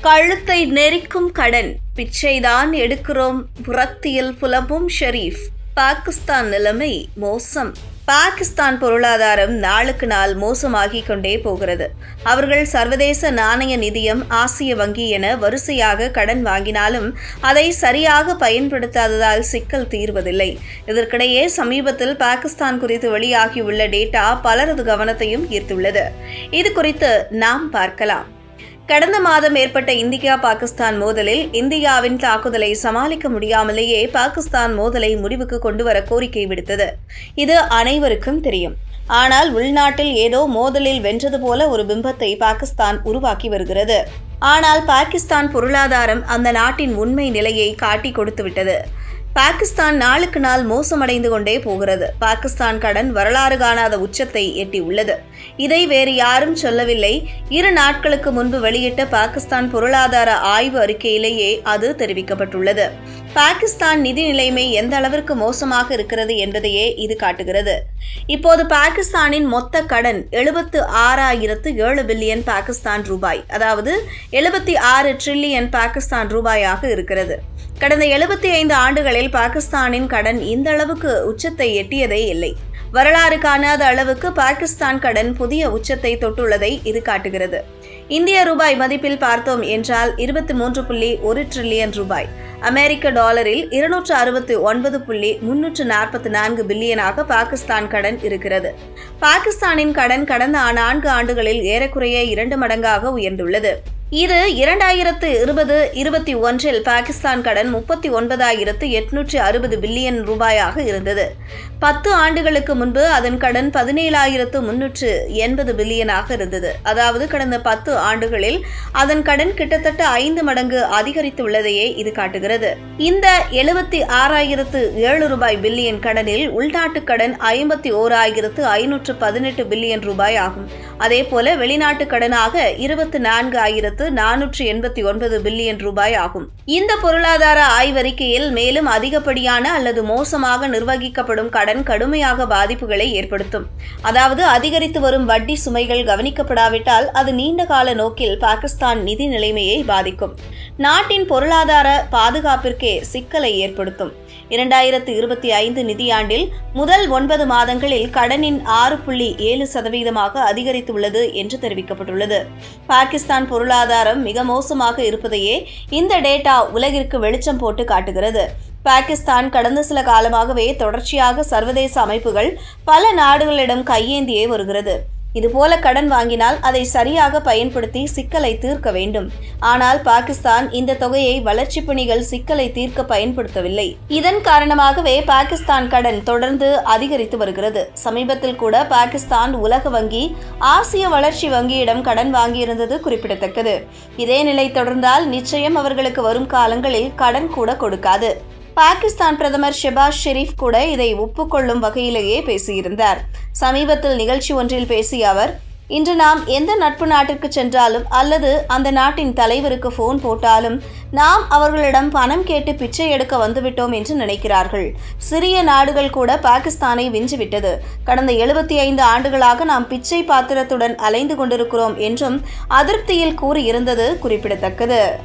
கழுத்தை நெரிக்கும் கடன். பிச்சைதான் எடுக்கிறோம். புறத்தியில் புலம்பும் ஷெரீப் பாகிஸ்தான் நிலைமை மோசம். பாகிஸ்தான் பொருளாதாரம் நாளுக்கு நாள் மோசமாகிக் கொண்டே போகிறது. அவர்கள் சர்வதேச நாணய நிதியம் ஆசிய வங்கி என வரிசையாக கடன் வாங்கினாலும் அதை சரியாக பயன்படுத்தாததால் சிக்கல் தீர்வதில்லை. இதற்கிடையே சமீபத்தில் பாகிஸ்தான் குறித்து வெளியாகியுள்ள டேட்டா பலரது கவனத்தையும் ஈர்த்துள்ளது. இது குறித்து நாம் பார்க்கலாம். கடந்த மாதம் ஏற்பட்ட இந்தியா பாகிஸ்தான் மோதலில் இந்தியாவின் தாக்குதலை சமாளிக்க முடியாமலேயே பாகிஸ்தான் மோதலை முடிவுக்கு கொண்டுவர கோரிக்கை விடுத்தது. இது அனைவருக்கும் தெரியும். ஆனால் உள்நாட்டில் ஏதோ மோதலில் வென்றது போல ஒரு பிம்பத்தை பாகிஸ்தான் உருவாக்கி வருகிறது. ஆனால் பாகிஸ்தான் பொருளாதாரம் அந்த நாட்டின் உண்மை நிலையை காட்டி கொடுத்துவிட்டது. பாகிஸ்தான் நாளுக்கு நாள் மோசமடைந்து கொண்டே போகிறது. பாகிஸ்தான் கடன் வரலாறு காணாத உச்சத்தை எட்டியுள்ளது இதை வேறு யாரும் சொல்லவில்லை. இரு நாட்களுக்கு முன்பு வெளியிட்ட பாகிஸ்தான் பொருளாதார ஆய்வு அறிக்கையிலேயே அது தெரிவிக்கப்பட்டுள்ளது. பாகிஸ்தான் நிதி நிலைமை எந்த அளவிற்கு மோசமாக இருக்கிறது என்பதையே இது காட்டுகிறது. இப்போது பாகிஸ்தானின் மொத்த கடன் எழுபத்து ஆறாயிரத்து ஏழு பில்லியன் பாகிஸ்தான் ரூபாய் அதாவது எழுபத்தி ஆறு ட்ரில்லியன் பாகிஸ்தான் ரூபாயாக இருக்கிறது. கடந்த எழுபத்தி ஐந்து ஆண்டுகளில் பாகிஸ்தானின் கடன் இந்த அளவுக்கு உச்சத்தை எட்டியதே இல்லை. வரலாறு காணாத அளவுக்கு பாகிஸ்தான் கடன் புதிய உச்சத்தை தொட்டுள்ளதை இது காட்டுகிறது. இந்திய ரூபாய் மதிப்பில் பார்த்தோம் என்றால் இருபத்தி மூன்று புள்ளி ஒரு ட்ரில்லியன் ரூபாய். அமெரிக்க டாலரில் இருநூற்று அறுபத்தி ஒன்பது புள்ளி முன்னூற்று நாற்பத்தி நான்கு பில்லியனாக பாகிஸ்தான் கடன் இருக்கிறது. பாகிஸ்தானின் கடன் கடந்த நான்கு ஆண்டுகளில் ஏறக்குறைய இரண்டு மடங்காக உயர்ந்துள்ளது. இது இரண்டாயிரத்து இருபது இருபத்தி ஒன்றில் பாகிஸ்தான் கடன் முப்பத்தி ஒன்பதாயிரத்து எட்நூற்றி அறுபது பில்லியன் ரூபாயாக இருந்தது. பத்து ஆண்டுகளுக்கு முன்பு அதன் கடன் பதினேழாயிரத்து முன்னூற்று எண்பது பில்லியனாக இருந்தது. அதாவது கடந்த பத்து ஆண்டுகளில் அதன் கடன் கிட்டத்தட்ட ஐந்து மடங்கு அதிகரித்துள்ளதையே இது காட்டுகிறது. இந்த எழுபத்தி ஆறாயிரத்து ஏழு ரூபாய் பில்லியன் கடனில் உள்நாட்டு கடன் ஐம்பத்தி ஓராயிரத்து ஐநூற்று பதினெட்டு பில்லியன் ரூபாய் ஆகும். அதேபோல வெளிநாட்டு கடனாக இருபத்தி நான்கு ஆயிரத்து லட்சத்து நானூற்று எண்பத்தி ஒன்பது பில்லியன் ரூபாய் ஆகும். இந்த பொருளாதார ஆய்வறிக்கையில் மேலும் அதிகப்படியான அல்லது மோசமாக நிர்வகிக்கப்படும் கடன் கடுமையாக பாதிப்புகளை ஏற்படுத்தும். அதாவது அதிகரித்து வரும் வட்டி சுமைகள் கவனிக்கப்படாவிட்டால் அது நீண்ட கால நோக்கில் பாகிஸ்தான் நிதி நிலைமையை பாதிக்கும். நாட்டின் பொருளாதார பாதுகாப்பிற்கே சிக்கலை ஏற்படுத்தும். இரண்டாயிரத்து இருபத்தி ஐந்து நிதியாண்டில் முதல் ஒன்பது மாதங்களில் கடனின் ஆறு புள்ளி ஏழு சதவீதமாக அதிகரித்துள்ளது என்று தெரிவிக்கப்பட்டுள்ளது. பாகிஸ்தான் பொருளாதாரம் மிக மோசமாக இருப்பதையே இந்த டேட்டா உலகிற்கு வெளிச்சம் போட்டு காட்டுகிறது. பாகிஸ்தான் கடந்த சில காலமாகவே தொடர்ச்சியாக சர்வதேச அமைப்புகள் பல நாடுகளிடம் கையேந்தியே வருகிறது. இதுபோல கடன் வாங்கினால் அதை சரியாக பயன்படுத்தி சிக்கலை தீர்க்க வேண்டும். ஆனால் பாகிஸ்தான் இந்த தொகையை வளர்ச்சிப் பணிகள் சிக்கலை தீர்க்க பயன்படுத்தவில்லை. இதன் காரணமாகவே பாகிஸ்தான் கடன் தொடர்ந்து அதிகரித்து வருகிறது. சமீபத்தில் கூட பாகிஸ்தான் உலக வங்கி ஆசிய வளர்ச்சி வங்கியிடம் கடன் வாங்கியிருந்தது குறிப்பிடத்தக்கது. இதே நிலை தொடர்ந்தால் நிச்சயம் அவர்களுக்கு வரும் காலங்களில் கடன் கூட கொடுக்காது. பாகிஸ்தான் பிரதமர் ஷெபாஸ் ஷெரீப் கூட இதை ஒப்புக்கொள்ளும் வகையிலேயே பேசியிருந்தார். சமீபத்தில் நிகழ்ச்சி ஒன்றில் பேசிய அவர் இன்று நாம் எந்த நட்பு நாட்டிற்கு சென்றாலும் அல்லது அந்த நாட்டின் தலைவருக்கு போன் போட்டாலும் நாம் அவர்களிடம் பணம் கேட்டு பிச்சை எடுக்க வந்துவிட்டோம் என்று நினைக்கிறார்கள். சிறிய நாடுகள் கூட பாகிஸ்தானை விஞ்சிவிட்டது. கடந்த எழுபத்தி ஐந்து ஆண்டுகளாக நாம் பிச்சை பாத்திரத்துடன் அலைந்து கொண்டிருக்கிறோம் என்றும் அதிருப்தியில் கூறியிருந்தது குறிப்பிடத்தக்கது.